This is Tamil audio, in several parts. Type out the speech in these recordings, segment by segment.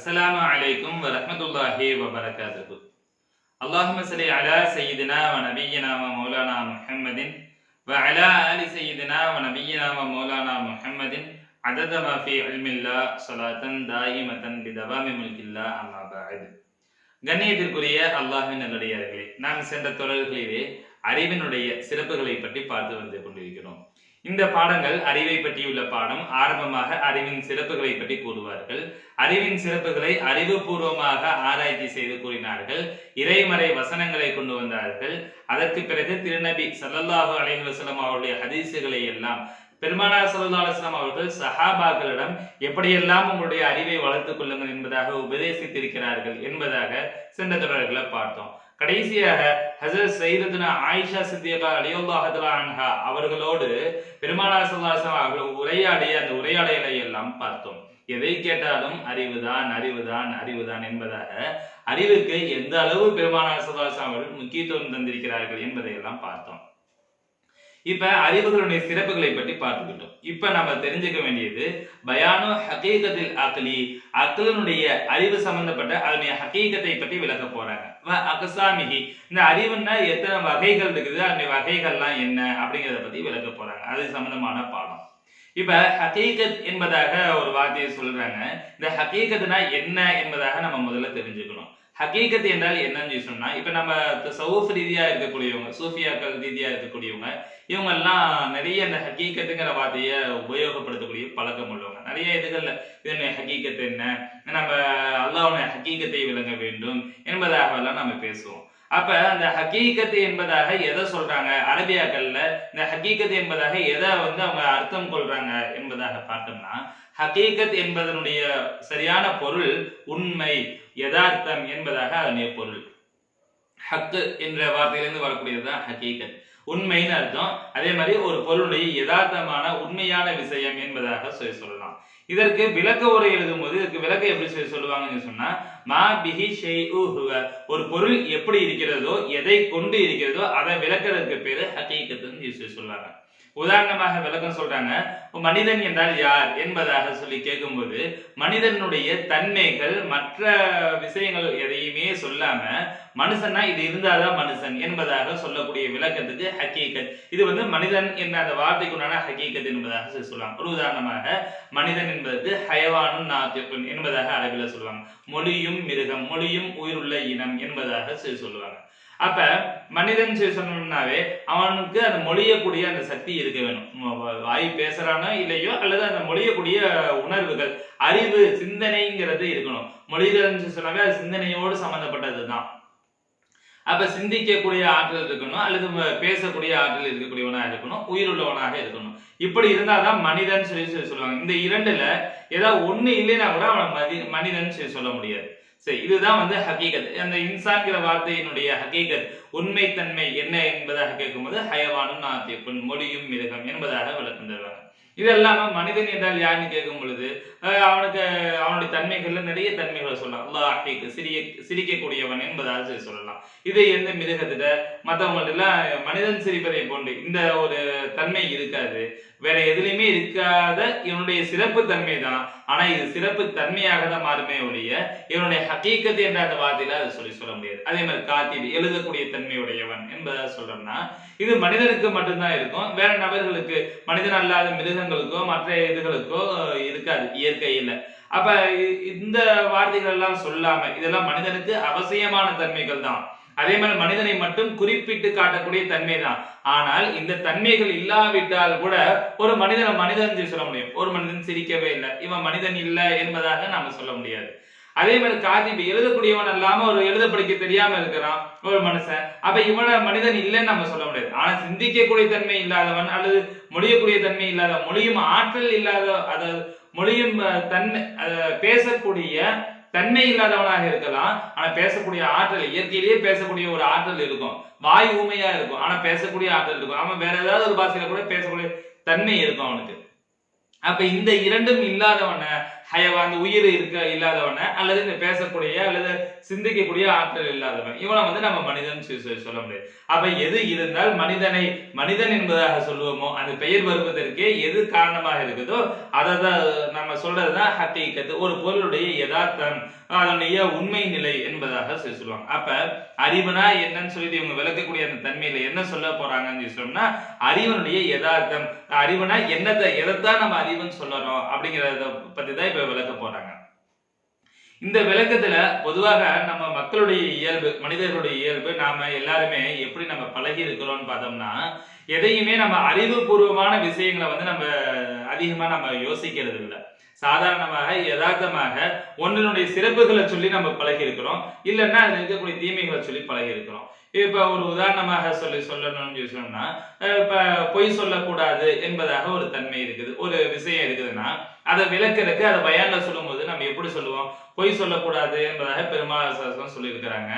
அஸ்ஸலாமு அலைக்கும் வரஹ்மத்துல்லாஹி வபரகாத்துஹு. அல்லாஹும்ம ஸல்லி அலா சய்யிதினா வ நபியினா வ மௌலானா முஹம்மதின் வ அலா ஆலி சய்யிதினா வ நபியினா வ மௌலானா முஹம்மதின் அதத மா ஃபி இல்மில்லா ஸலாத்தன் தாயிமத்தன் பிதவாமி முல்கில்லா அம்மா கண்ணியத்திற்குரிய அல்லாஹின் நல்லடியார்களே நாம் சென்ற தொடர்களிலே அறிவினுடைய சிறப்புகளை பற்றி பார்த்து வந்து கொண்டிருக்கிறோம். இந்த பாடங்கள் அறிவை பற்றியுள்ள பாடம். ஆரம்பமாக அறிவின் சிறப்புகளை பற்றி கூறுவார்கள். அறிவின் சிறப்புகளை அறிவுபூர்வமாக ஆராய்ச்சி செய்து கூறினார்கள். இறைமறை வசனங்களை கொண்டு வந்தார்கள். அதற்கு பிறகு திருநபி சல்லல்லாஹு அலைவசலம் அவருடைய ஹதீசுகளை எல்லாம் பெருமானார் ஸல்லல்லாஹு அவர்கள் சஹாபாக்களிடம் எப்படியெல்லாம் உங்களுடைய அறிவை வளர்த்துக் கொள்ளுங்கள் என்பதாக உபதேசித்திருக்கிறார்கள் என்பதாக சென்ற தொடர்களை பார்த்தோம். கடைசியாக ஹசரத் சையதுனா ஆயிஷா சித்தியகா அலியுல்லாஹு அன்ஹா அவர்களோடு பெருமானார் ஸல்லல்லாஹு அவர்கள் உரையாடிய அந்த உரையாடலை எல்லாம் பார்த்தோம். எதை கேட்டாலும் அறிவுதான் அறிவுதான் அறிவுதான் என்பதாக அறிவுக்கு எந்த அளவு பெருமானார் ஸல்லல்லாஹு அவர்கள் முக்கியத்துவம் தந்திருக்கிறார்கள் என்பதை எல்லாம் பார்த்தோம். இப்ப அறிவுகளுடைய சிறப்புகளை பற்றி பார்த்துக்கிட்டோம். இப்ப நம்ம தெரிஞ்சுக்க வேண்டியது பயானு ஹகீகத்தில் அக்லி. அக்லனுடைய அறிவு சம்பந்தப்பட்ட அதனுடைய ஹகீகத்தை பற்றி விளக்க போறாங்க. வ அகசாமிகி இந்த அறிவுன்னா எத்தனை வகைகள் இருக்குது அதனுடைய வகைகள்லாம் என்ன அப்படிங்கிறத பத்தி விளக்க போறாங்க. அது சம்பந்தமான பாடம். இப்ப ஹகீகத் என்பதாக ஒரு வார்த்தையை சொல்றாங்க. இந்த ஹகீகத்னா என்ன என்பதாக நம்ம முதல்ல தெரிஞ்சுக்கணும். ஹகீகத் என்றால் என்னன்னு சொன்னா இப்ப நம்ம சவுஃப் ரீதியா இருக்கக்கூடியவங்க சூஃபியாக்கள் ரீதியா இருக்கக்கூடியவங்க இவங்க எல்லாம் நிறைய இந்த ஹக்கீக்கத்துங்கிற வார்த்தையை உபயோகப்படுத்தக்கூடிய பழக்கம் உள்ளவங்க. நிறைய இதுகள்ல இதனுடைய ஹக்கீக்கத்து என்ன நம்ம அல்லாவுடைய ஹக்கீக்கத்தை விளங்க வேண்டும் என்பதாக எல்லாம் நம்ம பேசுவோம். அப்ப அந்த ஹக்கீக்கத்து என்பதாக எதை சொல்றாங்க? அரபியாக்கள்ல இந்த ஹக்கீக்கத்து என்பதாக எதை வந்து அவங்க அர்த்தம் கொள்றாங்க என்பதாக பார்த்தோம்னா ஹகீகத் என்பதனுடைய சரியான பொருள் உண்மை. யதார்த்தம் என்பதாக அதனுடைய பொருள். ஹக்கு என்ற வார்த்தையிலிருந்து வரக்கூடியதுதான் ஹக்கீகத் உண்மைன்னு அர்த்தம். அதே மாதிரி ஒரு பொருளுடைய யதார்த்தமான உண்மையான விஷயம் என்பதாக சொல்லி சொல்லலாம். இதற்கு விளக்க உரை எழுதும் போது இதற்கு விளக்க எப்படி சொல்லி சொல்லுவாங்கன்னு சொன்னா மா பிஹி ஷெய் ஒரு பொருள் எப்படி இருக்கிறதோ எதை கொண்டு இருக்கிறதோ அதை விளக்கிறதுக்கு பேரு ஹக்கீகத்துன்னு சொல்லி சொல்லுவாங்க உதாரணமாக விளக்கம் சொல்றாங்க மனிதன் என்றால் யார்? என்பதாக சொல்லி கேட்கும்போது மனிதனுடைய தன்மைகள் மற்ற விஷயங்கள் எதையுமே சொல்லாம மனுஷன்னா இது இருந்தாதான் மனுஷன் என்பதாக சொல்லக்கூடிய விளக்கத்துக்கு ஹக்கீகத். இது வந்து மனிதன் என்ற அந்த வார்த்தைக்கு உண்டான ஹக்கீகத் என்பதாக சொல்லலாம் ஒரு உதாரணமாக மனிதன் என்பதற்கு ஹயவானும் நாத்தியப்பன் என்பதாக அரபில சொல்லுவாங்க. மொழியும் மிருகம் மொழியும் உயிருள்ள இனம் என்பதாக சொல்லுவாங்க. அப்ப மனிதன் சொல்லி சொன்னோம்னாவே அவனுக்கு அந்த மொழியக்கூடிய அந்த சக்தி இருக்க வேணும். வாய் பேசுறானோ இல்லையோ அல்லது அந்த மொழியக்கூடிய உணர்வுகள் அறிவு சிந்தனைங்கிறது இருக்கணும். மொழிகள் சொன்னாவே அது சிந்தனையோடு சம்பந்தப்பட்டது தான் அப்ப சிந்திக்கக்கூடிய ஆற்றல் இருக்கணும் அல்லது பேசக்கூடிய ஆற்றல் இருக்கக்கூடியவனா இருக்கணும் உயிருள்ளவனாக இருக்கணும். இப்படி இருந்தாதான் மனிதன் சொல்லி சொல்லி சொல்லுவாங்க. இந்த இரண்டுல ஏதாவது ஒண்ணு இல்லைன்னா கூட அவனை மனிதன் சொல்லி சொல்ல முடியாது. சரி இதுதான் வந்து ஹக்கீகத் அந்த இன்சான்கிற வார்த்தையினுடைய ஹக்கீகத் உண்மைத்தன்மை என்ன என்பதாக கேட்கும்போது ஹயவானும் நாத்தியப்பன் மொழியும் மிருகம் என்பதாக விளக்கம் தருவாங்க இது இல்லாம மனிதன் என்றால் யாருன்னு கேட்கும் பொழுது அவனுக்கு அவனுடைய தன்மைகள்ல நிறைய தன்மைகளை சொல்லலாம். அல்லாஹிக்கு சிரிய சிரிக்கக்கூடியவன் என்பதாக சொல்லி சொல்லலாம். இது எந்த மிருகத்திட்ட மற்றவங்கள்ட்ட எல்லாம் மனிதன் சிரிப்பதை போன்று இந்த ஒரு தன்மை இருக்காது. வேற எதுலையுமே இருக்காத இவனுடைய சிறப்பு தன்மை தான் ஆனா இது சிறப்பு தன்மையாக தான் மாறுமே ஒழிய இவனுடைய ஹக்கீக்கத்து என்ற அந்த வார்த்தையில அதை சொல்லி சொல்ல முடியாது. அதே மாதிரி காத்திடு எழுதக்கூடிய தன்மையுடையவன் என்பதா சொல்றோம்னா இது மனிதனுக்கு மட்டும்தான் இருக்கும். வேற நபர்களுக்கு மனிதன் அல்லாத மிருகங்களுக்கோ மற்ற இதுகளுக்கோ இருக்காது. இயற்கையில அப்ப இந்த வார்த்தைகள் எல்லாம் சொல்லாம இதெல்லாம் மனிதனுக்கு அவசியமான தன்மைகள் தான் அதே மாதிரி மனிதனை மட்டும் குறிப்பிட்டு காட்டக்கூடிய தன்மை தான் ஆனால் இந்த தன்மைகள் இல்லாவிட்டால் கூட ஒரு மனிதனை மனிதன் சொல்ல முடியும். ஒரு மனிதன் சிரிக்கவே இல்லை. இவன் மனிதன் இல்லை என்பதாக நாம சொல்ல முடியாது. அதே மாதிரி காதிப்பு எழுதக்கூடியவன் இல்லாம ஒரு எழுத படிக்க தெரியாம இருக்கிறான் ஒரு மனுஷன். அப்ப இவன மனிதன் இல்லைன்னு நம்ம சொல்ல முடியாது. ஆனா சிந்திக்கக்கூடிய தன்மை இல்லாதவன் அல்லது மொழியக்கூடிய தன்மை இல்லாத மொழியும் ஆற்றல் இல்லாத அதாவது மொழியும் தன்மை பேசக்கூடிய தன்மை இல்லாதவனாக இருக்கலாம். ஆனா பேசக்கூடிய ஆற்றல் இயற்கையிலேயே பேசக்கூடிய ஒரு ஆற்றல் இருக்கும். வாய் ஊமையா இருக்கும். ஆனா பேசக்கூடிய ஆற்றல் இருக்கும். அவன் வேற ஏதாவது ஒரு பாஷையில கூட பேசக்கூடிய தன்மை இருக்கும் அவனுக்கு. அப்ப இந்த இரண்டும் இல்லாதவன ஹயவா அந்த உயிர் இருக்க இல்லாதவன அல்லது இந்த பேசக்கூடிய அல்லது சிந்திக்கக்கூடிய ஆற்றல் இல்லாதவன். இவனை வந்து நம்ம மனிதன் சொல்லி சொல்லி சொல்ல முடியாது. அப்ப எது இருந்தால் மனிதனை மனிதன் என்பதாக சொல்லுவோமோ அந்த பெயர் வருவதற்கே எது காரணமாக இருக்குதோ அதை தான் நம்ம சொல்றதுதான் ஹக்கீக்கத்து ஒரு பொருளுடைய யதார்த்தம் அதனுடைய உண்மை நிலை என்பதாக சொல்லி சொல்லுவாங்க. அப்ப அறிவுனா என்னன்னு சொல்லிட்டு இவங்க விளக்கக்கூடிய அந்த தன்மையில என்ன சொல்ல போறாங்கன்னு சொல்லி சொன்னோம்னா அறிவனுடைய யதார்த்தம். அறிவுனா என்னத்தை எதைத்தான் நம்ம அறிவுன்னு சொல்லணும் அப்படிங்கிறத பத்தி தான் இப்ப விளக்க போறாங்க. இந்த விளக்கத்துல பொதுவாக நம்ம மக்களுடைய இயல்பு மனிதர்களுடைய இயல்பு நாம எல்லாருமே எப்படி நம்ம பழகி இருக்கிறோம்னு பார்த்தோம்னா எதையுமே நம்ம அறிவுபூர்வமான விஷயங்களை வந்து நம்ம அதிகமா நம்ம யோசிக்கிறது இல்லை. சாதாரணமாக யதார்த்தமாக ஒன்றினுடைய சிறப்புகளை சொல்லி நம்ம பழகி இருக்கிறோம். இல்லைன்னா அதில் இருக்கக்கூடிய தீமைகளை சொல்லி பழகி இருக்கிறோம். இப்ப ஒரு உதாரணமாக சொல்லி சொல்லணும்னு சொல்லி சொன்னா அஹ் இப்ப பொய் சொல்லக்கூடாது என்பதாக ஒரு தன்மை இருக்குது. ஒரு விஷயம் இருக்குதுன்னா அதை விளக்கிறதுக்கு அதை பயான்ல சொல்லும்போது நம்ம எப்படி சொல்லுவோம்? பொய் சொல்லக்கூடாது என்பதாக பெருமாள் சொல்லியிருக்கிறாங்க.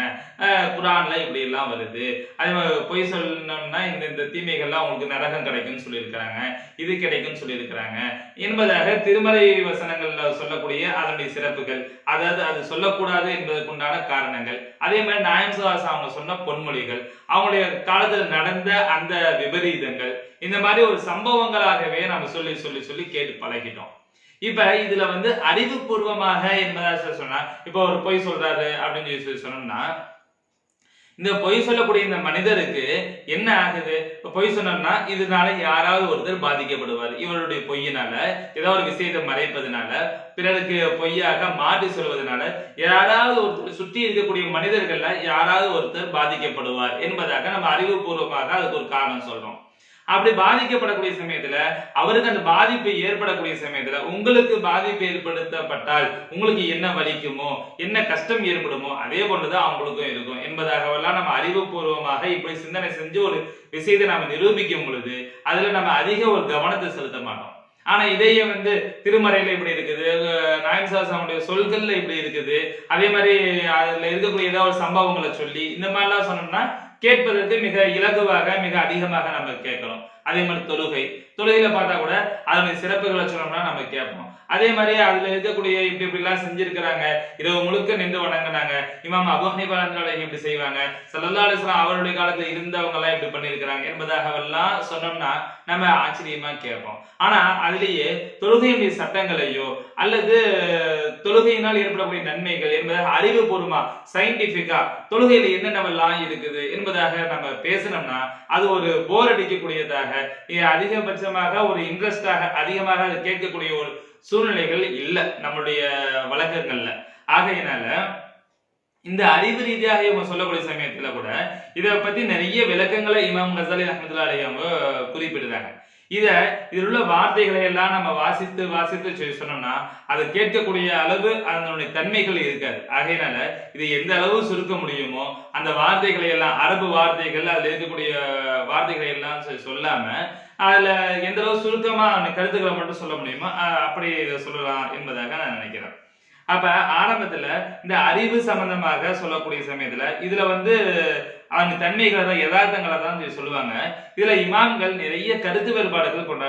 குரான்ல இப்படி எல்லாம் வருது. அதே மாதிரி பொய் சொல்லணும்னா இந்த இந்த தீமைகள்லாம் உங்களுக்கு நரகம் கிடைக்கும்னு சொல்லியிருக்கிறாங்க. இது கிடைக்கும்னு சொல்லியிருக்கிறாங்க. என்பதாக திருமறை வசனங்கள்ல சொல்லக்கூடிய அதனுடைய சிறப்புகள் அதாவது அது சொல்லக்கூடாது என்பதற்குண்டான காரணங்கள். அதே மாதிரி நாயம் சுவாஸ் அவங்க சொன்ன பொன்மொழிகள் அவங்களுடைய காலத்தில் நடந்த அந்த விபரீதங்கள் இந்த மாதிரி ஒரு சம்பவங்களாகவே நம்ம சொல்லி சொல்லி சொல்லி கேட்டு பழகிட்டோம். இப்ப இதுல வந்து அறிவுபூர்வமாக என்பதா சொன்னா இப்ப ஒரு பொய் சொல்றாரு அப்படின்னு சொல்லி சொன்னோம்னா இந்த பொய் சொல்லக்கூடிய இந்த மனிதருக்கு என்ன ஆகுது? இப்ப பொய் சொன்னோம்னா இதனால யாராவது ஒருத்தர் பாதிக்கப்படுவார். இவருடைய பொய்யினால ஏதோ ஒரு விஷயத்தை மறைப்பதனால பிறருக்கு பொய்யாக மாற்றி சொல்வதனால யாராவது ஒருத்தர் சுற்றி இருக்கக்கூடிய மனிதர்கள்ல யாராவது ஒருத்தர் பாதிக்கப்படுவார் என்பதாக நம்ம அறிவுபூர்வமாக அதுக்கு ஒரு காரணம் சொல்றோம். அப்படி பாதிக்கப்படக்கூடிய சமயத்துல அவருக்கு அந்த பாதிப்பு ஏற்படக்கூடிய சமயத்துல உங்களுக்கு பாதிப்பு ஏற்படுத்தப்பட்டால் உங்களுக்கு என்ன வலிக்குமோ என்ன கஷ்டம் ஏற்படுமோ அதே போலதான் அவங்களுக்கும் இருக்கும். என்பதாகவெல்லாம் நம்ம அறிவுபூர்வமாக இப்படி சிந்தனை செஞ்சு ஒரு விஷயத்தை நம்ம நிரூபிக்கும் பொழுது அதுல நம்ம அதிக ஒரு கவனத்தை செலுத்த மாட்டோம். ஆனா இதையே வந்து திருமறையில இப்படி இருக்குது நாயன்சாசனுடைய சொல்கள்ல இப்படி இருக்குது. அதே மாதிரி அதுல இருக்கக்கூடிய ஏதாவது ஒரு சம்பவங்களை சொல்லி இந்த மாதிரிலாம் சொன்னோம்னா கேட்பதற்கு மிக இலகுவாக மிக அதிகமாக நம்ம கேட்கிறோம். அதே மாதிரி தொழுகை. தொழுகையில பார்த்தா கூட அதனுடைய சிறப்புகளை சொன்னோம்னா நம்ம கேட்போம். அதே மாதிரி அதுல இருக்கக்கூடிய இப்படி இப்படி எல்லாம் செஞ்சிருக்கிறாங்க. இரவு முழுக்க நின்று வணங்கினாங்க. இமாம் அபு ஹனீஃபா இப்படி செய்வாங்க. சல்லல்லா அவருடைய காலத்துல இருந்தவங்க எல்லாம் இப்படி பண்ணியிருக்கிறாங்க என்பதாக எல்லாம் சொன்னோம்னா நம்ம ஆச்சரியமா கேட்போம். ஆனா அதுலயே தொழுகையினுடைய சட்டங்களையோ அல்லது தொழுகையினால் ஏற்படக்கூடிய நன்மைகள் என்பதாக அறிவுபூர்வமா சயின்டிபிக்கா தொழுகையில என்னென்னவெல்லாம் இருக்குது என்பதாக நம்ம பேசணும்னா அது ஒரு போர் அடிக்கக்கூடியதாக அதிகபட்ச அதிகபட்சமாக ஒரு இன்ட்ரெஸ்டாக அதிகமாக அது கேட்கக்கூடிய ஒரு சூழ்நிலைகள் இல்லை நம்மளுடைய வழக்கங்கள்ல. ஆகையினால இந்த அறிவு ரீதியாக இவங்க சொல்லக்கூடிய சமயத்துல கூட இதை பத்தி நிறைய விளக்கங்களை இமாம் கசாலி ரஹமத்துல்லா அவங்க குறிப்பிடுறாங்க. இத இதில் உள்ள வார்த்தைகளை எல்லாம் நம்ம வாசித்து வாசித்து சொன்னோம்னா அதை கேட்கக்கூடிய அளவு அதனுடைய தன்மைகள் இருக்காது. ஆகையினால இதை எந்த அளவு சுருக்க முடியுமோ அந்த வார்த்தைகளை எல்லாம் அரபு வார்த்தைகள் அதுல இருக்கக்கூடிய வார்த்தைகளை எல்லாம் சொல்லாம அதுல எந்த அளவு சுருக்கமா அந்த கருத்துக்களை மட்டும் சொல்ல முடியுமோ அப்படி இதை சொல்லலாம் என்பதாக நான் நினைக்கிறேன். அப்ப ஆரம்பத்துல இந்த அறிவு சம்பந்தமாக சொல்லக்கூடிய சமயத்துல இதுல வந்து அவங்க தன்மைகளை தான் யதார்த்தங்களை தான் சொல்லி சொல்லுவாங்க. இதுல இமாம்கள் நிறைய கருத்து வேறுபாடுகள் கொண்டா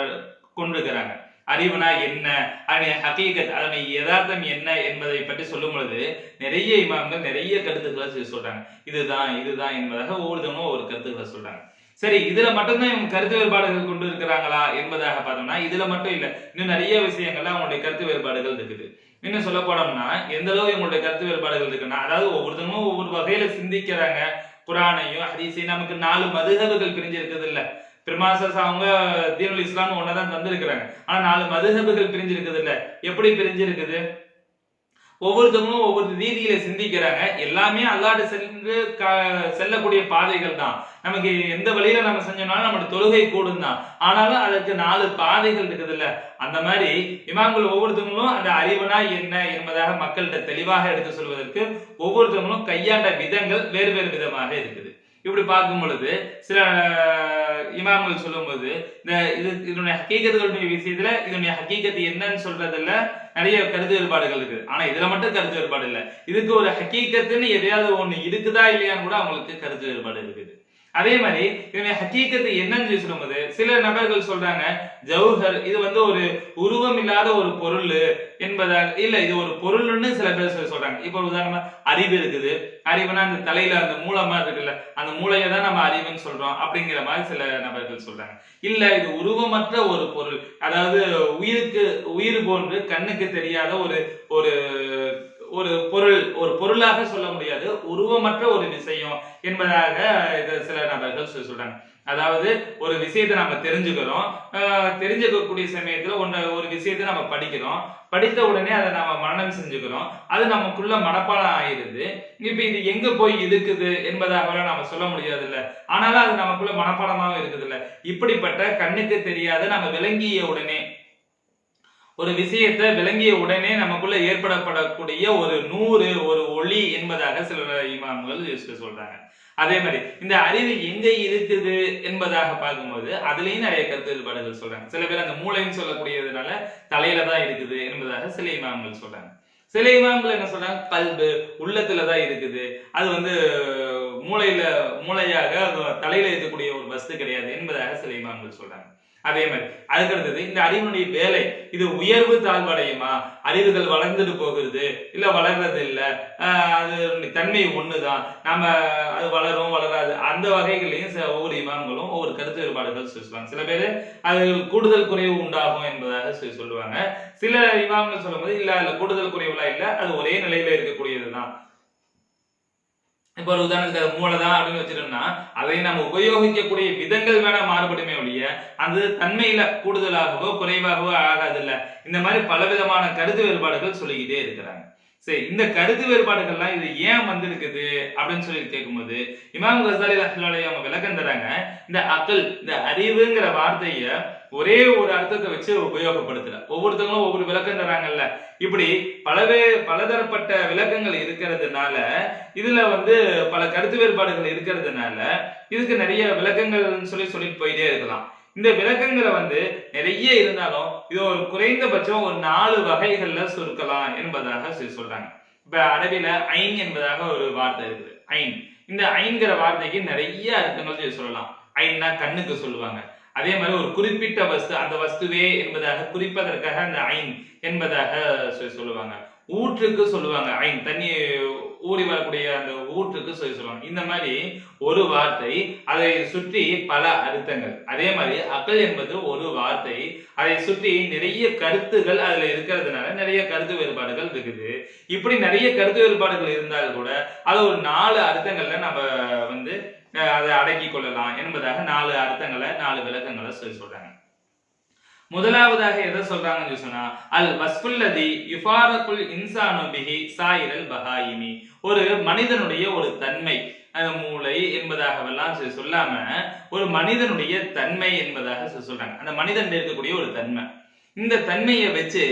கொண்டிருக்கிறாங்க. அறிவுனா என்ன அதனுடைய ஹகீகத் அதனுடைய யதார்த்தம் என்ன என்பதை பற்றி சொல்லும் பொழுது நிறைய இமாம்கள் நிறைய கருத்துக்களை சொல்லி சொல்றாங்க. இதுதான் இதுதான் என்பதாக ஒவ்வொருத்தவங்களும் ஒரு கருத்துக்களை சொல்றாங்க. சரி இதுல மட்டும்தான் இவங்க கருத்து வேறுபாடுகள் கொண்டு இருக்கிறாங்களா என்பதாக பார்த்தோம்னா இதுல மட்டும் இல்ல. இன்னும் நிறைய விஷயங்கள்ல அவங்களுடைய கருத்து வேறுபாடுகள் இருக்குது. இன்னும் சொல்ல போனோம்னா எந்த அளவு இவங்களுடைய கருத்து வேறுபாடுகள் இருக்குன்னா அதாவது ஒவ்வொருத்தவங்களும் ஒவ்வொரு வகையில சிந்திக்கிறாங்க. குரானையும் ஹதீஸையும் நமக்கு நாலு மதுகபுகள் பிரிஞ்சு இருக்குது இல்ல. பிரமாசஸ் அவங்க தீனுல் இஸ்லாம் ஒன்னதான் தந்திருக்கிறாங்க. ஆனா நாலு மதுகபுகள் பிரிஞ்சு இருக்குது இல்ல. எப்படி பிரிஞ்சு இருக்குது ஒவ்வொருத்தவங்களும் ஒவ்வொரு ரீதியில சிந்திக்கிறாங்க. எல்லாமே அல்லாட்டு சென்று க- செல்லக்கூடிய பாதைகள் தான். நமக்கு எந்த வழியில நம்ம செஞ்சோம்னாலும் நம்மளோட தொழுகை கூடும் தான் ஆனாலும் அதற்கு நாலு பாதைகள் இருக்குது இல்ல அந்த மாதிரி இமாம்கள் ஒவ்வொருத்தவங்களும் அந்த அறிவுனா என்ன என்பதாக மக்கள்கிட்ட தெளிவாக எடுத்து சொல்வதற்கு ஒவ்வொருத்தவங்களும் கையாண்ட விதங்கள் வேறு வேறு விதமாக இருக்குது. இப்படி பார்க்கும் பொழுது சில இமாம்கள் சொல்லும்போது இந்த இது இதனுடைய ஹக்கீகத்துகளுடைய விஷயத்துல இதனுடைய ஹக்கீகத்து என்னன்னு சொல்றதுல நிறைய கருத்து வேறுபாடுகள் இருக்குது ஆனா இதுல மட்டும் கருத்து வேறுபாடு இல்லை. இதுக்கு ஒரு ஹக்கீகத்துன்னு எதையாவது ஒண்ணு இருக்குதா இல்லையான்னு கூட அவங்களுக்கு கருத்து வேறுபாடு இருக்குது. அதே மாதிரி இதனுடைய ஹக்கீக்கத்து என்னன்னு சொல்லி சொல்லும்போது சில நபர்கள் சொல்றாங்க ஜவுஹர் இது வந்து ஒரு உருவம் இல்லாத ஒரு பொருள் என்பதாக இல்ல இது ஒரு பொருள்னு சில பேர் சொல்லி சொல்றாங்க. இப்போ ஒரு உதாரணமா அறிவு இருக்குது. அறிவுனா அந்த தலையில அந்த மூலமா இருக்குல்ல அந்த மூளையை தான் நம்ம அறிவுன்னு சொல்றோம் அப்படிங்கிற மாதிரி சில நபர்கள் சொல்றாங்க. இல்ல இது உருவமற்ற ஒரு பொருள். அதாவது உயிருக்கு உயிர் போன்று கண்ணுக்கு தெரியாத ஒரு ஒரு ஒரு பொருள் ஒரு பொருளாக சொல்ல முடியாது உருவமற்ற ஒரு விஷயம் என்பதாக இது சில நபர்கள் சொல்லி சொல்றாங்க. அதாவது ஒரு விஷயத்தை நம்ம தெரிஞ்சுக்கிறோம். தெரிஞ்சுக்கக்கூடிய சமயத்தில் ஒன்று ஒரு விஷயத்தை நம்ம படிக்கிறோம். படித்த உடனே அதை நம்ம மரணம் செஞ்சுக்கிறோம். அது நமக்குள்ள மனப்பாடம் ஆயிடுது. இப்போ இது எங்க போய் இருக்குது என்பதாக நம்ம சொல்ல முடியாது இல்லை ஆனாலும் அது நமக்குள்ள மனப்பாடமாகவும் இருக்குது இல்லை இப்படிப்பட்ட கண்ணுக்கு தெரியாத நம்ம விளங்கிய உடனே ஒரு விஷயத்தை விளங்கிய உடனே நமக்குள்ள ஏற்படப்படக்கூடிய ஒரு நூறு ஒரு ஒளி என்பதாக சில இமாம்கள் சொல்றாங்க. அதே மாதிரி இந்த அறிவு எங்க இருக்குது என்பதாக பார்க்கும்போது அதுலயும் நிறைய கருத்துப்பாடுகள் சொல்றாங்க. சில பேர் அந்த மூளைன்னு சொல்லக்கூடியதுனால தலையில தான் இருக்குது என்பதாக சில இமாம்கள் சொல்றாங்க. சில இமாம்கள் என்ன சொல்றாங்க? கல்பு உள்ளத்துல தான் இருக்குது. அது வந்து மூளையில மூளையாக அது தலையில இருக்கக்கூடிய ஒரு வஸ்து கிடையாது என்பதாக சில இமாம்கள் சொல்றாங்க. அதே மாதிரி. அதுக்கடுத்தது இந்த அறிவினுடைய வேலை இது உயர்வு தாழ்வடையுமா? அறிவுகள் வளர்ந்துட்டு போகிறது இல்ல வளர்றது இல்லை ஆஹ் அது தன்மை ஒண்ணுதான். நம்ம அது வளரும் வளராது. அந்த வகைகளையும் ஒவ்வொரு இமாம்களும் ஒவ்வொரு கருத்து வேறுபாடுகள் சொல்லுவாங்க சில பேர் அது கூடுதல் குறைவு உண்டாகும் என்பதாக சொல்லி சொல்லுவாங்க. சில இமாம்கள் சொல்லும்போது இல்ல அதுல கூடுதல் குறைவுலாம் இல்ல அது ஒரே நிலையில இருக்கக்கூடியதுதான். இப்ப ஒரு உதாரணத்துக்கு அது அப்படின்னு வச்சிட்டோம்னா அதை நம்ம உபயோகிக்கக்கூடிய விதங்கள் வேணா மாறுபடுமே ஒழிய அது தன்மையில கூடுதலாகவோ குறைவாகவோ ஆகாது இல்ல. இந்த மாதிரி பல விதமான கருத்து வேறுபாடுகள் சொல்லிக்கிட்டே இருக்கிறாங்க. சரி இந்த கருத்து வேறுபாடுகள்லாம் இது ஏன் வந்திருக்குது அப்படின்னு சொல்லி கேட்கும்போது இமாம் கசாலி ரஹ்லாலே அவங்க விளக்கம் தராங்க இந்த அக்கல் இந்த அறிவுங்கிற வார்த்தைய ஒரே ஒரு அர்த்தத்தை வச்சு உபயோகப்படுத்தல ஒவ்வொருத்தவங்களும் ஒவ்வொரு விளக்கம் தராங்கல்ல. இப்படி பலவே பலதரப்பட்ட விளக்கங்கள் இருக்கிறதுனால இதுல வந்து பல கருத்து வேறுபாடுகள் இருக்கிறதுனால இதுக்கு நிறைய விளக்கங்கள்னு சொல்லி சொல்லிட்டு போயிட்டே இருக்கலாம். இந்த விளக்கங்களை வந்து நிறைய இருந்தாலும் இது ஒரு குறைந்தபட்சம் ஒரு நாலு வகைகள்ல சுருக்கலாம் என்பதாக சொல்லி சொல்றாங்க. இப்ப அரபில ஐன் என்பதாக ஒரு வார்த்தை இருக்குது. ஐன். இந்த ஐன்கிற வார்த்தைக்கு நிறைய அர்த்தங்கள் சொல்லி சொல்லலாம். ஐன்னா கண்ணுக்கு சொல்லுவாங்க. அதே மாதிரி ஒரு குறிப்பிட்ட வஸ்து அந்த வஸ்துவே என்பதாக குறிப்பதற்காக அந்த ஐன் என்பதாக சொல்லுவாங்க. ஊற்றுக்கு சொல்லுவாங்க. ஐன் தண்ணி ஊறி வரக்கூடிய அந்த ஊற்றுக்கு சொல்லி சொல்லுவாங்க. இந்த மாதிரி ஒரு வார்த்தை அதை சுற்றி பல அர்த்தங்கள். அதே மாதிரி அக்கல் என்பது ஒரு வார்த்தை. அதை சுற்றி நிறைய கருத்துகள் அதுல இருக்கிறதுனால நிறைய கருத்து வேறுபாடுகள் இருக்குது. இப்படி நிறைய கருத்து வேறுபாடுகள் இருந்தால் கூட அது ஒரு நாலு அர்த்தங்கள்ல நம்ம வந்து அதை அடக்கி கொள்ளலாம் என்பதாக நாலு அர்த்தங்களை நாலு விளக்கங்களை சொல்லி சொல்றாங்க. முதலாவதாக எதை சொல்றாங்கன்னு சொல்லி சொன்னா அல் வஸ்புல்லதி யுஃபாரகுல் இன்சானு பிஹி சாயிரல் பஹாயிமி. ஒரு மனிதனுடைய ஒரு தன்மை மூளை என்பதாகவெல்லாம் சொல்லாம ஒரு மனிதனுடைய தன்மை என்பதாக சொல்றாங்க. அந்த மனிதன் இருக்கக்கூடிய ஒரு தன்மை. இந்த தன்மையை வச்சு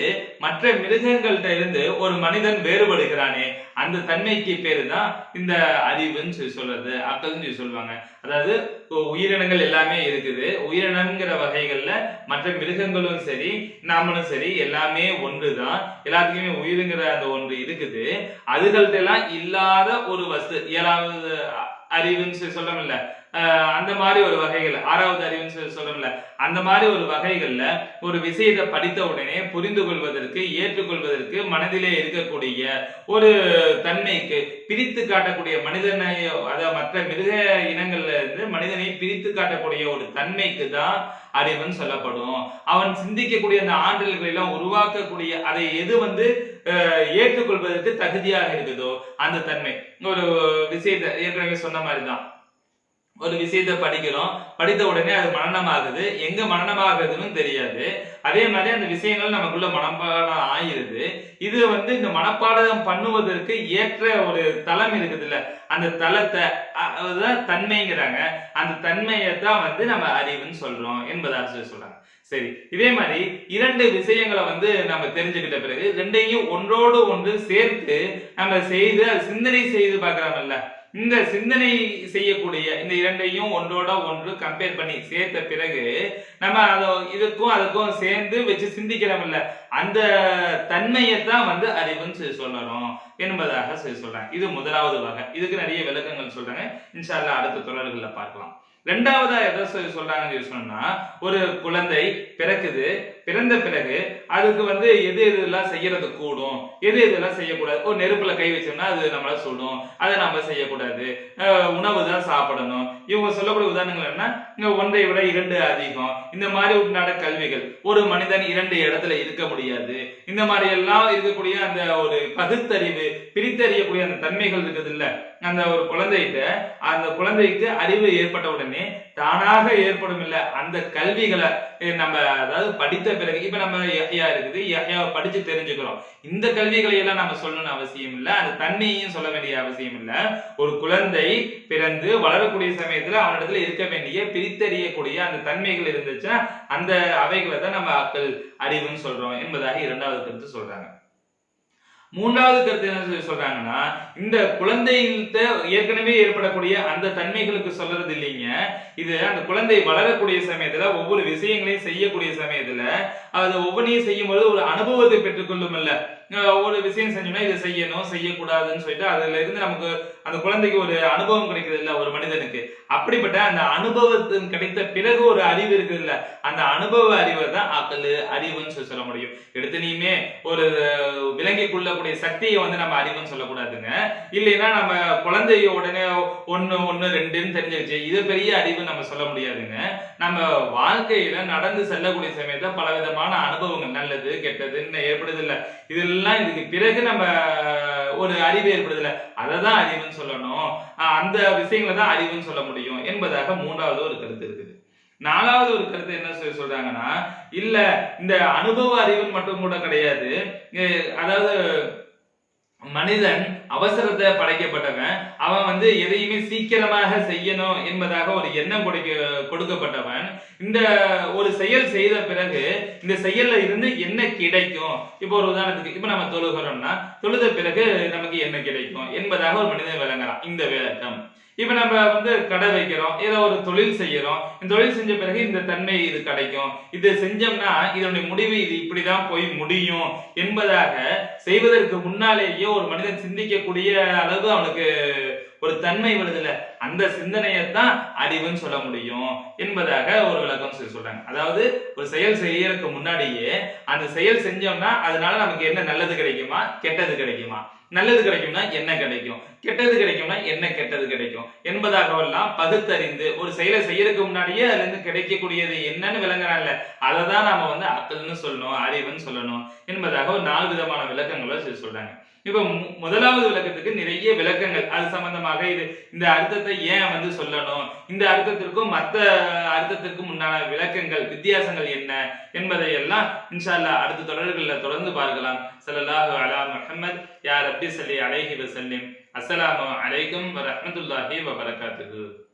மற்ற மிருகங்கள்ட்ட இருந்து ஒரு மனிதன் வேறுபடுகிறானே அந்த தன்மைக்கு பேரு தான் இந்த அறிவுன்னு சொல்லி சொல்றது அப்படின்னு சொல்லி சொல்லுவாங்க. அதாவது உயிரினங்கள் எல்லாமே இருக்குது. உயிரினங்கிற வகைகள்ல மற்ற மிருகங்களும் சரி நாமளும் சரி எல்லாமே ஒன்றுதான். எல்லாத்துக்குமே உயிருங்கிற அந்த ஒன்று இருக்குது. அதுகள்கிட்ட எல்லாம் இல்லாத ஒரு வஸ்து ஏழாவது அறிவுன்னு சொல்லி சொல்றோம்ல அந்த மாதிரி ஒரு வகைகள் ஆறாவது அறிவுன்னு சொல்லி சொல்றோம்ல அந்த மாதிரி ஒரு வகைகள்ல ஒரு விஷயத்தை படித்த உடனே புரிந்து கொள்வதற்கு ஏற்றுக்கொள்வதற்கு மனதிலே இருக்கக்கூடிய ஒரு தன்மைக்கு பிரித்து காட்டக்கூடிய மனிதனை அதாவது மற்ற மிருக இனங்கள்ல இருந்து மனிதனை பிரித்து காட்டக்கூடிய ஒரு தன்மைக்கு தான் அறிவுன்னு சொல்லப்படும். அவன் சிந்திக்கக்கூடிய அந்த ஆற்றல்களை எல்லாம் உருவாக்கக்கூடிய அதை எது வந்து அஹ், ஏற்றுக்கொள்வதற்கு தகுதியாக இருக்குதோ அந்த தன்மை. ஒரு விஷயத்தை ஏற்கனவே சொன்ன மாதிரி தான் ஒரு விஷயத்தை படிக்கிறோம் படித்த உடனே அது மனநமாகுது எங்க மனநமாகுதுன்னு தெரியாது. அதே மாதிரி அந்த விஷயங்கள் நமக்குள்ள மனப்பாடம் ஆயிருது இது வந்து இந்த மனப்பாடம் பண்ணுவதற்கு ஏற்ற ஒரு தளம் இருக்குது இல்ல அந்த தளத்தை அதுதான் தன்மைங்கிறாங்க. அந்த தன்மையை தான் வந்து நம்ம அறிவுன்னு சொல்றோம் என்பதாக சொல்லி சொல்றாங்க. சரி இதே மாதிரி இரண்டு விஷயங்களை வந்து நம்ம தெரிஞ்சுக்கிட்ட பிறகு ரெண்டையும் ஒன்றோடு ஒன்று சேர்த்து நம்ம செய்து சிந்தனை செய்து பார்க்கலாம்ல இந்த சிந்தனை செய்யக்கூடிய இந்த இரண்டையும் ஒன்றோட ஒன்று கம்பேர் பண்ணி சேர்த்த பிறகு நம்ம அதை இதுக்கும் அதுக்கும் சேர்ந்து வச்சு சிந்திக்கிறோம்ல அந்த தன்மையை தான் வந்து அறிவுன்னு சொல்லி சொல்லணும் என்பதாக சொல்லி சொல்றாங்க. இது முதலாவது வகை. இதுக்கு நிறைய விளக்கங்கள் சொல்றாங்க. இன்ஷால்லா அடுத்த தொடர்களில் பார்க்கலாம். ரெண்டாவதா எதை சொல்லி சொல்றாங்கன்னு சொல்லி சொன்னா ஒரு குழந்தை பிறக்குது பிறந்த பிறகு அதுக்கு வந்து எது எதெல்லாம் செய்யறது கூடும்? எது எதெல்லாம் செய்யக்கூடாது? ஒரு நெருப்புல கை வச்சோம்னா அது நம்மள சுடும். அதை நம்ம செய்யக்கூடாது. உணவு தான் சாப்பிடணும். இவங்க சொல்லக்கூடிய உதாரணங்கள் என்ன இங்க ஒன்றை விட இரண்டு அதிகம். இந்த மாதிரி உண்டான கல்விகள். ஒரு மனிதன் இரண்டு இடத்துல இருக்க முடியாது. இந்த மாதிரி எல்லாம் இருக்கக்கூடிய அந்த ஒரு பகுத்தறிவு பிரித்தறியக்கூடிய அந்த தன்மைகள் இருக்குது இல்ல. அந்த ஒரு குழந்தைகிட்ட அந்த குழந்தைக்கு அறிவு ஏற்பட்ட உடனே தானாக ஏற்படும் இல்லை. அந்த கல்விகளை நம்ம அதாவது படித்த பிறகு இப்ப நம்ம யஹ்யா இருக்குது யஹ்யாவை படிச்சு தெரிஞ்சுக்கிறோம். இந்த கல்விகளை எல்லாம் நம்ம சொல்லணும்னு அவசியம் இல்லை அந்த தன்மையையும் சொல்ல வேண்டிய அவசியம் இல்லை. ஒரு குழந்தை பிறந்து வளரக்கூடிய சமயத்துல அவனிடத்துல இருக்க வேண்டிய பிரித்தறியக்கூடிய அந்த தன்மைகள் இருந்துச்சுன்னா அந்த அவைகளை தான் நம்ம அக்கள் அறிவுன்னு சொல்றோம் என்பதாக இரண்டாவது கருத்து சொல்றாங்க. மூன்றாவது கருத்து என்ன சொல்லி சொல்றாங்கன்னா இந்த குழந்தைகிட்ட ஏற்கனவே ஏற்படக்கூடிய அந்த தன்மைகளுக்கு சொல்றது இல்லைங்க. இது அந்த குழந்தை வளரக்கூடிய சமயத்துல ஒவ்வொரு விஷயங்களையும் செய்யக்கூடிய சமயத்துல அது ஒவ்வொன்றையும் செய்யும்போது ஒரு அனுபவத்தை பெற்றுக்கொள்ளும் இல்லை. ஒரு விஷயம் செஞ்சோம்னா இதை செய்யணும் செய்யக்கூடாதுன்னு சொல்லிட்டு அதுல இருந்து நமக்கு அந்த குழந்தைக்கு ஒரு அனுபவம் கிடைக்குது இல்ல ஒரு மனிதனுக்கு. அப்படிப்பட்ட அந்த அனுபவத்தின் கிடைத்த பிறகு ஒரு அறிவு இருக்குது இல்ல அந்த அனுபவ அறிவை தான் அக்கல் அறிவுன்னு சொல்லி சொல்ல முடியும். எடுத்தனையுமே ஒரு விலங்கிக் கொள்ளக்கூடிய சக்தியை வந்து நம்ம அறிவுன்னு சொல்லக்கூடாதுங்க. இல்லைன்னா நம்ம குழந்தைய உடனே ஒன்னு ஒன்னு ரெண்டுன்னு தெரிஞ்சிருச்சு. இது பெரிய அறிவு நம்ம சொல்ல முடியாதுங்க. நம்ம வாழ்க்கையில நடந்து செல்லக்கூடிய சமயத்துல பல விதமான அனுபவங்கள் நல்லது கெட்டதுன்னு ஏற்படுது இல்ல இதெல்லாம் இதுக்கு பிறகு நம்ம ஒரு அறிவு ஏற்படுது அதை தான் அறிவுன்னு சொல்லணும். அந்த விஷயங்களை தான் அறிவுன்னு சொல்ல முடியும் என்பதாக மூன்றாவது ஒரு கருத்து இருக்குது. நாலாவது ஒரு கருத்து என்ன சொல்லி சொல்றாங்கன்னா இல்ல இந்த அனுபவ அறிவுன்னு மட்டும் கூட கிடையாது. அதாவது மனிதன் அவசரத்தை படைக்கப்பட்டவன். அவன் வந்து எதையுமே சீக்கிரமாக செய்யணும் என்பதாக ஒரு எண்ணம் கொடுக்க கொடுக்கப்பட்டவன். இந்த ஒரு செயல் செய்த பிறகு இந்த செயல்ல இருந்து என்ன கிடைக்கும்? இப்போ ஒரு உதாரணத்துக்கு இப்போ நம்ம தொழுகிறோம்னா தொழுத பிறகு நமக்கு என்ன கிடைக்கும்? என்பதாக ஒரு மனிதன் விளங்குறான் இந்த விளக்கம். இப்ப நம்ம வந்து கடை வைக்கிறோம் ஏதோ ஒரு தொழில் செய்யறோம். இந்த தொழில் செஞ்ச பிறகு இந்த தன்மை இது கிடைக்கும். இது செஞ்சோம்னா இதனுடைய முடிவு இது இப்படிதான் போய் முடியும் என்பதாக செய்வதற்கு முன்னாலேயே ஒரு மனிதன் சிந்திக்கக்கூடிய அளவு அவனுக்கு ஒரு தன்மை வருதுல அந்த சிந்தனையை தான் அறிவுன்னு சொல்ல முடியும் என்பதாக ஒரு விளக்கம் சொல்லி சொல்றாங்க. அதாவது ஒரு செயல் செய்யறதுக்கு முன்னாடியே அந்த செயல் செஞ்சோம்னா அதனால நமக்கு என்ன நல்லது கிடைக்குமா கெட்டது கிடைக்குமா? நல்லது கிடைக்கும்னா என்ன கிடைக்கும்? கெட்டது கிடைக்கும்னா என்ன கெட்டது கிடைக்கும்? என்பதாகவெல்லாம் பகுத்தறிந்து ஒரு செயலை செய்யறதுக்கு முன்னாடியே அதுல இருந்து கிடைக்கக்கூடியது என்னன்னு விளங்குறாங்கல்ல அதை தான் நாம வந்து அக்கல்னு சொல்லணும் அறிவுன்னு சொல்லணும் என்பதாக ஒரு நாலு விதமான விளக்கங்களை சொல்றாங்க. இப்ப மு- முதலாவது விளக்கத்துக்கு நிறைய விளக்கங்கள். அது சம்பந்தமாக இது இந்த அர்த்தத்தை ஏன் வந்து சொல்லணும்? இந்த அர்த்தத்திற்கும் மற்ற அர்த்தத்திற்கும் உண்டான விளக்கங்கள் வித்தியாசங்கள் என்ன என்பதை எல்லாம் இன்ஷா அல்லாஹ் அடுத்த தொடர்களில் தொடர்ந்து பார்க்கலாம். சல்லாஹு அலா முஹம்மத் யார் அப்படி சொல்லி அலைஹி வசல்லிம் அஸ்லாம் அலைக்கும் வரமத்துல்லாஹி ரஹ்மத்துல்லாஹி